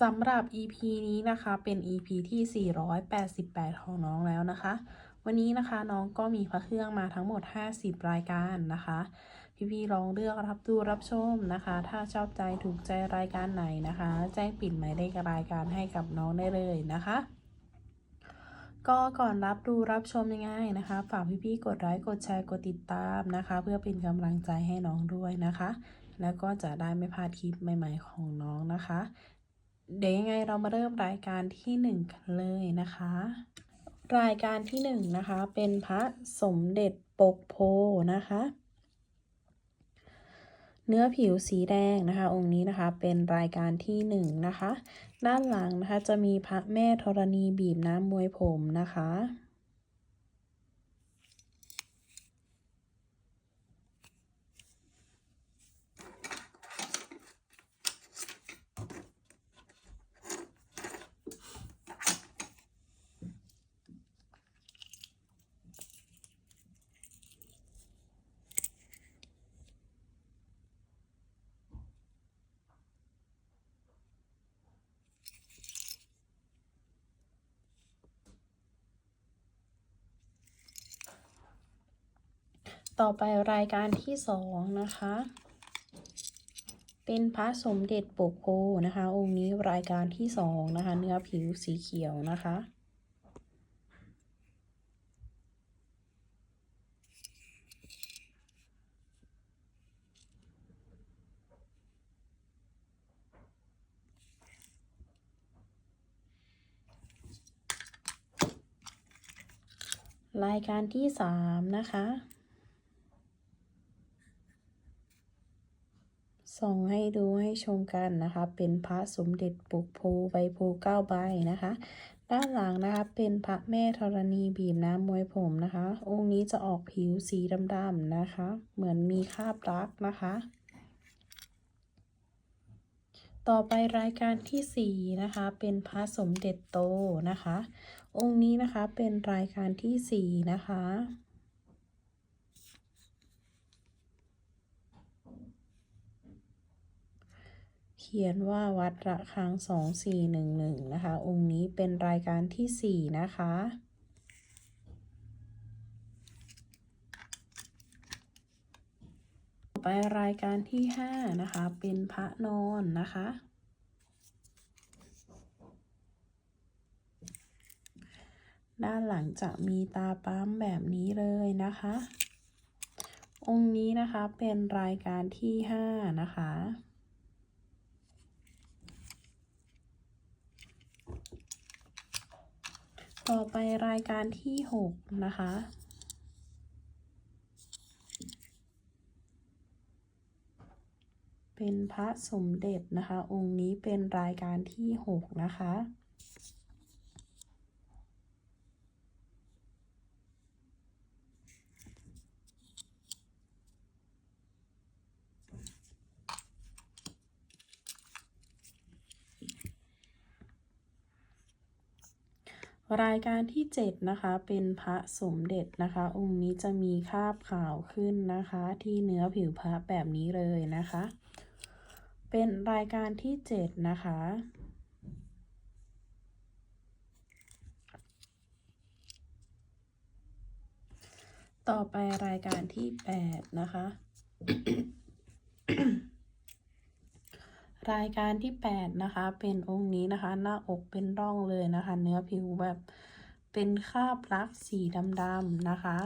สำหรับ EP นี้นะคะเป็น EP ที่ 488 ของน้องแล้วนะคะ วันนี้นะคะน้องก็มีพระเครื่องมาทั้งหมด 50 รายการนะคะ พี่ๆลองเลือกรับดูรับชมนะคะ ถ้าชอบใจถูกใจรายการไหนนะคะ แจ้งปิดหมายเลขรายการให้กับน้องได้เลยนะคะ ก็ก่อนรับดูรับชมยังไงนะคะ ฝากพี่ๆกดไลค์กดแชร์กดติดตามนะคะ เพื่อเป็นกำลังใจให้น้องด้วยนะคะ แล้วก็จะได้ไม่พลาดคลิปใหม่ ๆ ของน้องนะคะ เดี๋ยวยังไงเรามาเริ่มรายการที่หนึ่งกันเลยนะคะ รายการที่หนึ่งนะคะเป็นพระสมเด็จปกโพนะคะ เนื้อผิวสีแดงนะคะ องค์นี้นะคะเป็นรายการที่หนึ่งนะคะ ด้านหลังนะคะจะมีพระแม่ธรณีบีบน้ำมวยผมนะคะ ต่อไปรายการที่สองนะคะ เป็นพระสมเด็จปกโพนะคะ องค์นี้รายการที่สองนะคะ เนื้อผิวสีเขียวนะคะรายการที่สามนะคะ ส่องให้ดูให้ชมกันนะคะ เป็นพระสมเด็จปุกโพใบโพเก้าใบนะคะ ด้านหลังนะคะเป็นพระแม่ธรณีบีบน้ำมวยผมนะคะ องค์นี้จะออกผิวสีดำๆนะคะ เหมือนมีคราบรักนะคะ ต่อไปรายการที่สี่นะคะ เป็นพระสมเด็จโตนะคะ องค์นี้นะคะเป็นรายการที่สี่นะคะ ขียนว่าวัดระฆังสองสี่หนึ่งหนึ่งนะคะ องค์นี้เป็นรายการที่สี่นะคะ ต่อไปรายการที่ห้านะคะ เป็นพระนอนนะคะ ด้านหลังจะมีตาปั๊มแบบนี้เลยนะคะ องค์นี้นะคะเป็นรายการที่ห้านะคะ ต่อไปรายการที่หกนะคะ เป็นพระสมเด็จนะคะ องค์นี้เป็นรายการที่หกนะคะ รายการที่เจ็ดนะคะ เป็นพระสมเด็จนะคะ องค์นี้จะมีคาบขาวขึ้นนะคะ ที่เนื้อผิวพระแบบนี้เลยนะคะ เป็นรายการที่เจ็ดนะคะ ต่อไปรายการที่แปดนะคะ รายการที่แปดนะคะ เป็นองค์นี้นะคะ หน้าอกเป็นร่องเลยนะคะ เนื้อผิวแบบเป็นคราบรักสีดำๆนะคะ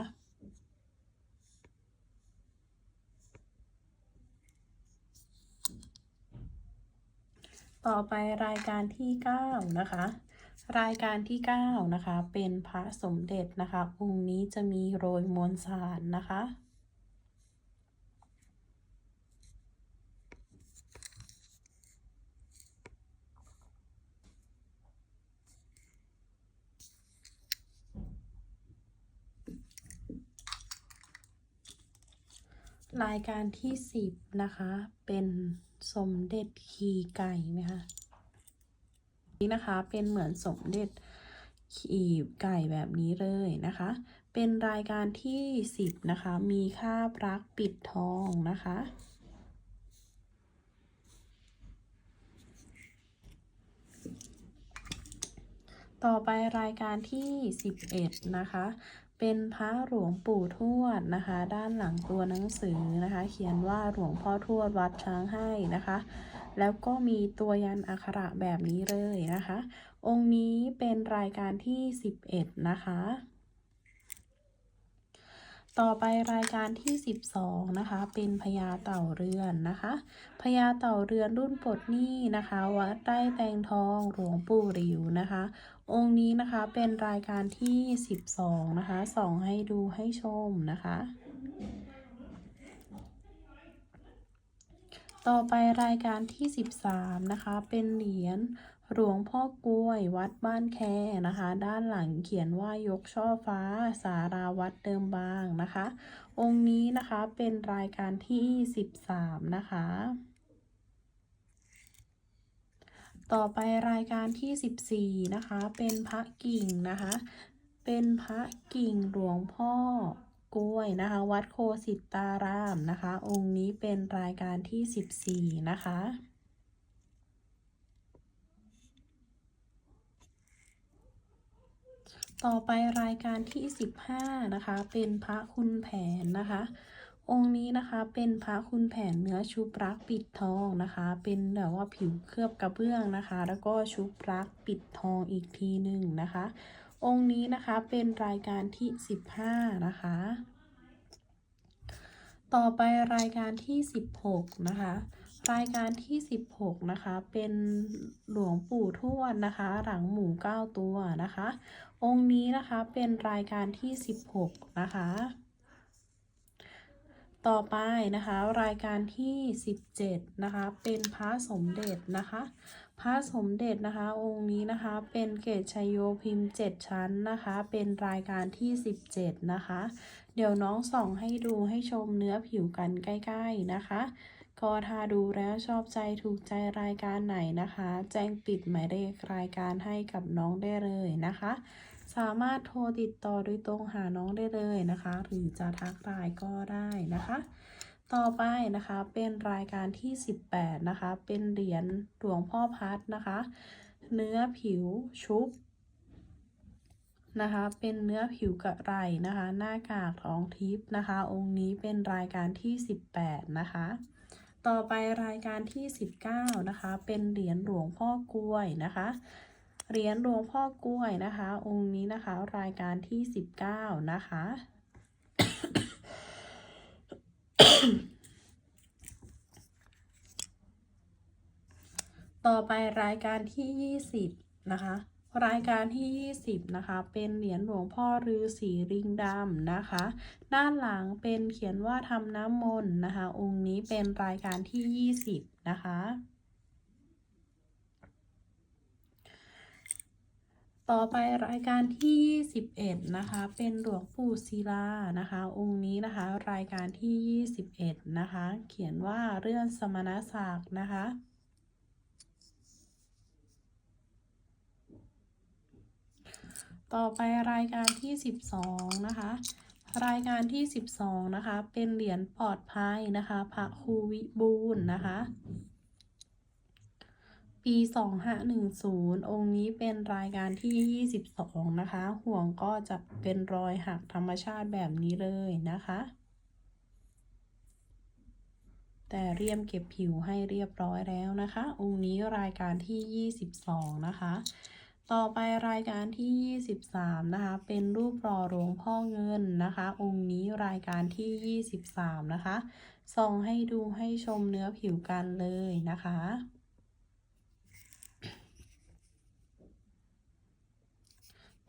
ต่อไปรายการที่เก้านะคะ รายการที่เก้านะคะ เป็นพระสมเด็จนะคะ องค์นี้จะมีโรยมวลสารนะคะ รายการที่สิบนะคะ เป็นสมเด็จขี่ไก่ไหมคะนี่นะคะเป็นเหมือนสมเด็จขี่ไก่แบบนี้เลยนะคะ เป็นรายการที่สิบนะคะ มีค่าบรักปิดทองนะคะ ต่อไปรายการที่11นะคะ เป็นพระหลวงปู่ทวดนะคะ ด้านหลังตัวหนังสือนะคะ เขียนว่าหลวงพ่อทวดวัดช้างให้นะคะ แล้วก็มีตัวยันอักขระแบบนี้เลยนะคะ องค์นี้เป็นรายการที่ 11 นะคะ ต่อไปรายการที่ 12 นะคะ เป็นพญาเต่าเรือนนะคะพญาเต่าเรือนรุ่นปลดหนี้นะคะ วัดใต้แตงทองหลวงปู่หลิวนะคะ องค์นี้นะคะเป็นรายการที่ 12 นะคะส่องให้ดูให้ชมนะคะ ต่อไปรายการที่ 13 นะคะ เป็นเหรียญหลวงพ่อกล้วยวัดบ้านแคนะคะ ด้านหลังเขียนว่ายกช่อฟ้า สาราวัดเดิมบางนะคะ องค์นี้นะคะเป็นรายการที่ 13 นะคะ ต่อไปรายการที่ 14 นะคะ เป็นพระกิ่งนะคะ เป็นพระกิ่งหลวงพ่อกล้วยนะคะ วัดโคสิตารามนะคะ องค์นี้เป็นรายการที่ 14 นะคะต่อไปรายการที่ 15 นะคะ เป็นพระคุณแผนนะคะ องค์นี้นะคะเป็นพระคุณแผนเนื้อชุบรักปิดทองนะคะ เป็นแบบว่าผิวเคลือบกระเบื้องนะคะ แล้วก็ชุบรักปิดทองอีกทีหนึ่งนะคะ องค์นี้นะคะเป็นรายการที่ 15 นะคะ ต่อไปรายการที่ 16 นะคะ รายการที่ 16 นะคะ เป็นหลวงปู่ทวดนะคะ หลังหมูเก้าตัวนะคะ องค์นี้นะคะเป็นรายการที่ 16 นะคะ ต่อไปนะคะรายการที่ 17นะคะเป็นพระสมเด็จนะคะพระสมเด็จนะคะองค์นี้นะคะเป็นเกตชัยโยพิมพ์ 7 ชั้นนะคะ เป็นรายการที่ 17 นะคะ เดี๋ยวน้องส่องให้ดูให้ชมเนื้อผิวกันใกล้ๆนะคะก็ถ้าดูแล้วชอบใจถูกใจรายการไหนนะคะ แจ้งปิดหมายเลขรายการให้กับน้องได้เลยนะคะ สามารถโทรติดต่อโดยตรงหาน้องได้เลยนะคะ หรือจะทักไลน์ก็ได้นะคะ ต่อไปนะคะเป็นรายการที่ 18 นะคะ เป็นเหรียญหลวงพ่อพัดนะคะ เนื้อผิวชุบนะคะ เป็นเนื้อผิวกระไรนะคะ หน้ากากทองทิพย์นะคะ องค์นี้เป็นรายการที่ 18 นะคะ ต่อไปรายการที่ 19 นะคะ เป็นเหรียญหลวงพ่อกล้วยนะคะ เหรียญหลวงพ่อกล้วยนะคะ องค์นี้นะคะ รายการที่ 19 นะคะ ต่อไปรายการที่ 20 นะคะ รายการที่ 20 นะคะ เป็นเหรียญหลวงพ่อฤาษีริงดำนะคะ ด้านหลังเป็นเขียนว่าทำน้ำมนต์นะคะ องค์นี้เป็นรายการที่ 20 นะคะ ต่อไปรายการที่ 21 นะคะ เป็นหลวงปู่ศิลานะคะ องค์นี้นะคะ รายการที่ 21 นะคะ เขียนว่าเรื่องสมณศักดิ์นะคะต่อไปรายการที่ 12 นะคะ รายการที่ 12 นะคะ เป็นเหรียญปลอดภัยนะคะ พระครูวิบูลย์นะคะ ปี 2510 องค์นี้เป็นรายการที่ 22 นะคะ ห่วงก็จะเป็นรอยหักธรรมชาติแบบนี้เลยนะคะ แต่เรียมเก็บผิวให้เรียบร้อยแล้วนะคะ องค์นี้รายการที่ 22 นะคะ ต่อไปรายการที่ 23 นะคะ เป็นรูปหล่อหลวงพ่อเงินนะคะ องค์นี้รายการที่ 23 นะคะ ส่องให้ดูให้ชมเนื้อผิวกันเลยนะคะ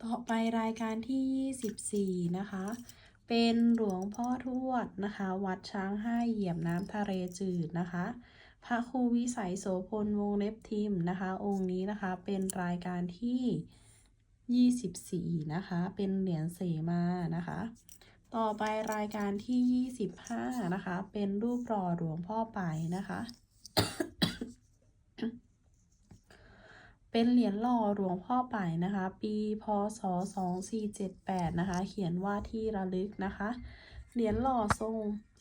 ต่อไปรายการที่ 24 นะคะ เป็นหลวงพ่อทวดนะคะ วัดช้างห้าเหยียบน้ำทะเลจืดนะคะ พระครูวิสัยโสพลวงเล็บทิมนะคะ องค์นี้นะคะเป็นรายการที่ 24 นะคะ เป็นเหรียญเสมานะคะ ต่อไปรายการที่ 25 นะคะ เป็นรูปหล่อหลวงพ่อไปนะคะ เป็นเหรียญหล่อหลวงพ่อไปนะคะ ปีพศ 2478 นะคะ เขียนว่าที่ระลึกนะคะ เหรียญหล่อทรง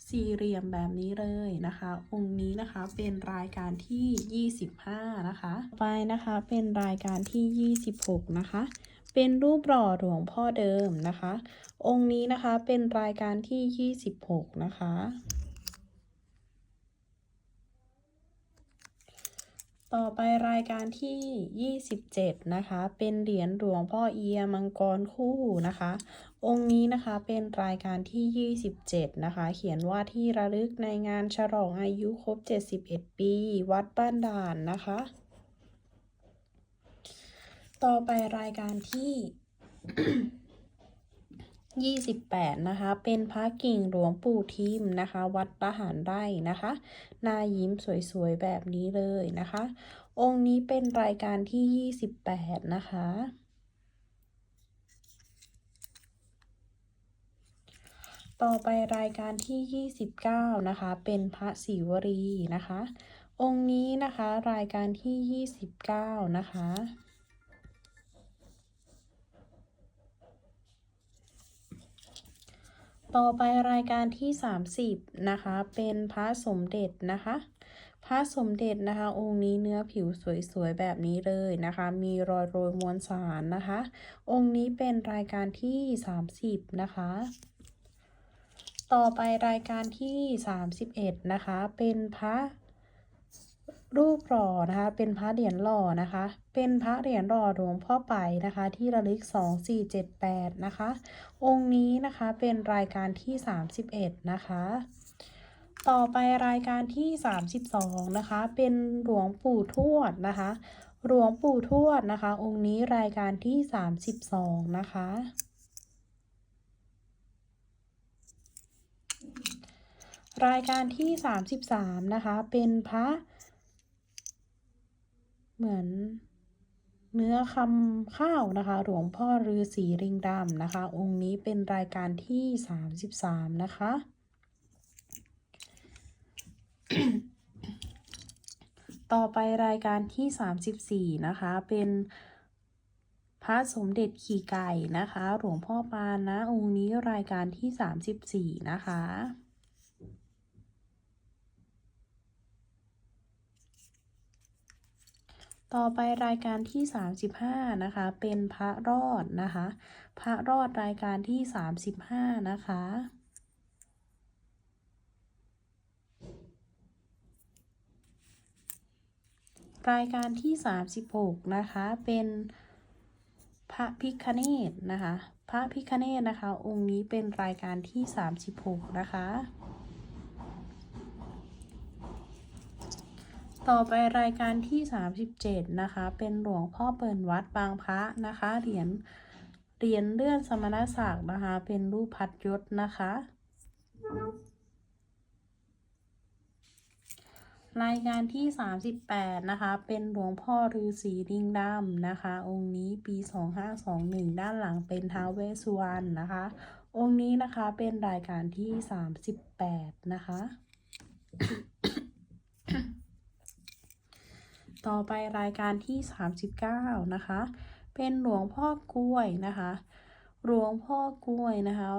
สี่เหลี่ยมแบบนี้เลยนะคะ องค์นี้นะคะเป็นรายการที่ 25 นะคะไปนะคะเป็นรายการที่ 26 นะคะ เป็นรูปหล่อหลวงพ่อเดิมนะคะ องค์นี้นะคะเป็นรายการที่ 26 นะคะ ต่อไปรายการที่ 27 นะคะ เป็นเหรียญหลวงพ่อเอียมังกรคู่นะคะ องค์นี้นะคะเป็นรายการที่ 27 นะคะ เขียนว่าที่ระลึกในงานฉลองอายุครบ 71 ปี วัดบ้านด่านนะคะ ต่อไปรายการที่ 28 นะคะ เป็นพระกิ่งหลวงปู่ทิมนะคะ วัดประหารไร่นะคะ หน้ายิ้มสวยๆ แบบนี้เลยนะคะ องค์นี้เป็นรายการที่ 28 นะคะ ต่อไปรายการที่ 29 นะคะ เป็นพระศิวรีนะคะ องค์นี้นะคะรายการที่ 29 นะคะ ต่อไปรายการที่ 30 นะคะ เป็นพระสมเด็จนะคะ พระสมเด็จนะคะ องค์นี้เนื้อผิวสวยๆ แบบนี้เลยนะคะ มีรอยโรยมวลสารนะคะ องค์นี้เป็นรายการที่ 30 นะคะ ต่อไปรายการที่ 31 นะคะ เป็นพระ รูปหล่อนะคะ เป็นพระเหรียญหล่อนะคะ เป็นพระเหรียญหล่อหลวงพ่อไปนะคะ ที่ระลึก 2478 นะคะ องค์นี้นะคะเป็นรายการที่ 31 นะคะ ต่อไปรายการที่ 32 นะคะ เป็นหลวงปู่ทวดนะคะ หลวงปู่ทวดนะคะ องค์นี้รายการที่ 32 นะคะรายการที่ 33 นะคะ เป็นพระ เหมือนเนื้อคำข้าวนะคะ หลวงพ่อฤาษีริงดำนะคะ องค์นี้เป็นรายการที่ 33 นะคะ ต่อไปรายการที่ 34 นะคะ เป็นพระสมเด็จขี่ไก่นะคะ หลวงพ่อปานนะ องค์นี้รายการที่ 34 นะคะ ต่อไปรายการที่ 35 นะคะ เป็นพระรอดนะคะ พระรอดรายการที่ 35 นะคะ รายการที่ 36 นะคะ เป็นพระพิคเนตนะคะ พระพิคเนตนะคะ องค์นี้เป็นรายการที่ 36 นะคะ ต่อไปรายการที่ 37 นะคะ เป็นหลวงพ่อเปิ่นวัดบางพระนะคะ เหรียญ เหรียญเลื่อนสมณศักดิ์นะคะ เป็นรูปพัดยศนะคะ รายการที่ 38 นะคะ เป็นหลวงพ่อฤาษีลิงดำนะคะ องค์นี้ปี 2521 ด้านหลังเป็นท้าวเวสสุวรรณนะคะ องค์นี้นะคะเป็นรายการที่ 38 นะคะ ต่อไปรายการที่ 39 นะคะ เป็นหลวงพ่อกล้วยนะคะ หลวงพ่อกล้วยนะคะ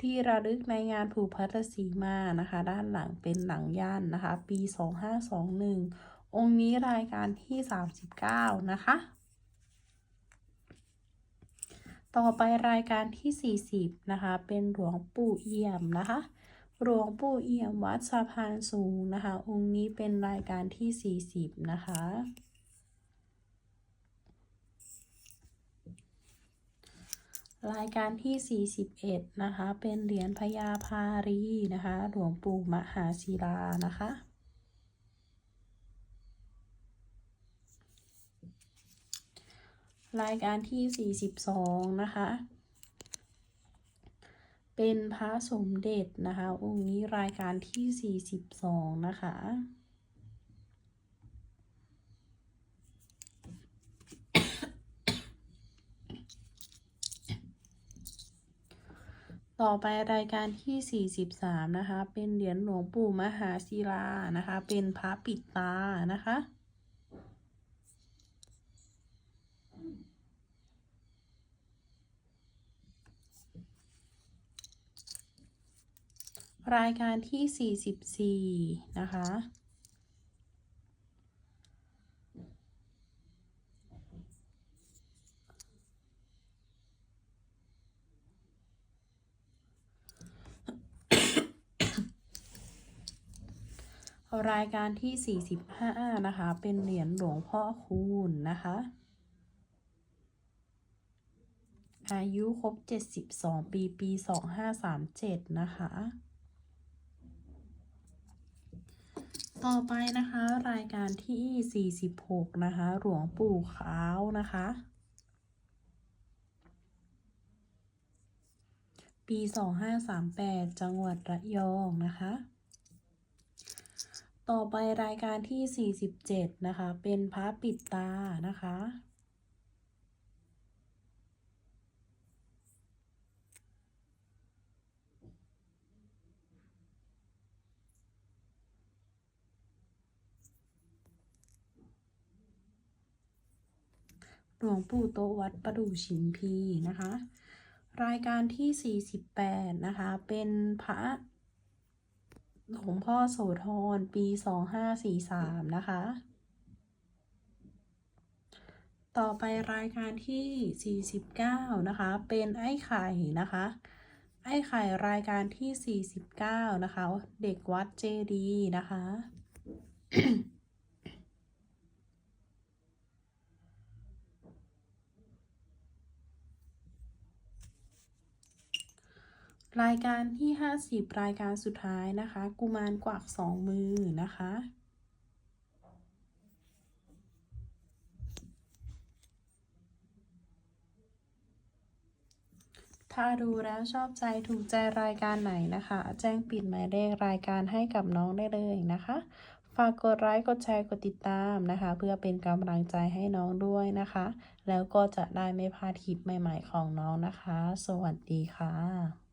ที่ระลึกในงานผูกพัทสีมานะคะ ด้านหลังเป็นหลังย่านนะคะ ปี 2521 องค์นี้รายการที่ 39 นะคะ ต่อไปรายการที่ 40 นะคะ เป็นหลวงปู่เอี่ยมนะคะ หลวงปู่เอี่ยมวัดสะพานสูงนะคะ องค์นี้เป็นรายการที่ 40 นะคะ รายการที่ 41 นะคะ เป็นเหรียญพญาพารีนะคะ หลวงปู่มหาศิลานะคะรายการที่ 42 นะคะ เป็นพระสมเด็จนะคะ องค์นี้รายการที่ 42 นะคะ ต่อไปรายการที่ 43 นะคะ เป็นเหรียญหลวงปู่มหาศิลานะคะ เป็นพระปิดตานะคะ รายการที่ 44 นะคะ รายการที่ 45 นะคะ เป็นเหรียญหลวงพ่อคูณนะคะ อายุครบ 72 ปี ปี 2537 นะคะ ต่อไปนะคะ รายการที่ 46 นะคะ หลวงปู่ขาวนะคะ ปี 2538 จังหวัดระยองนะคะ ต่อไปรายการที่ 47 นะคะ เป็นพระปิดตานะคะ หลวงปู่โตวัดประดู่ชิมพีนะคะ รายการที่ 48 นะคะ เป็นพระหลวงพ่อโสธรปี 2543 นะคะ ต่อไปรายการที่ 49 นะคะ เป็นไอ้ไข่นะคะ ไอ้ไข่รายการที่ 49 นะคะ เด็กวัดเจดีย์นะคะ รายการที่ 50 รายการสุดท้ายนะคะ กุมารกวักสองมือนะคะ ถ้าดูแล้วชอบใจถูกใจรายการไหนนะคะ แจ้งปิดหมายเลขรายการให้กับน้องได้เลยนะคะ ฝากกดไลค์กดแชร์กดติดตามนะคะ เพื่อเป็นกำลังใจให้น้องด้วยนะคะ แล้วก็จะได้ไม่พลาดคลิปใหม่ ๆ ของน้องนะคะ สวัสดีค่ะ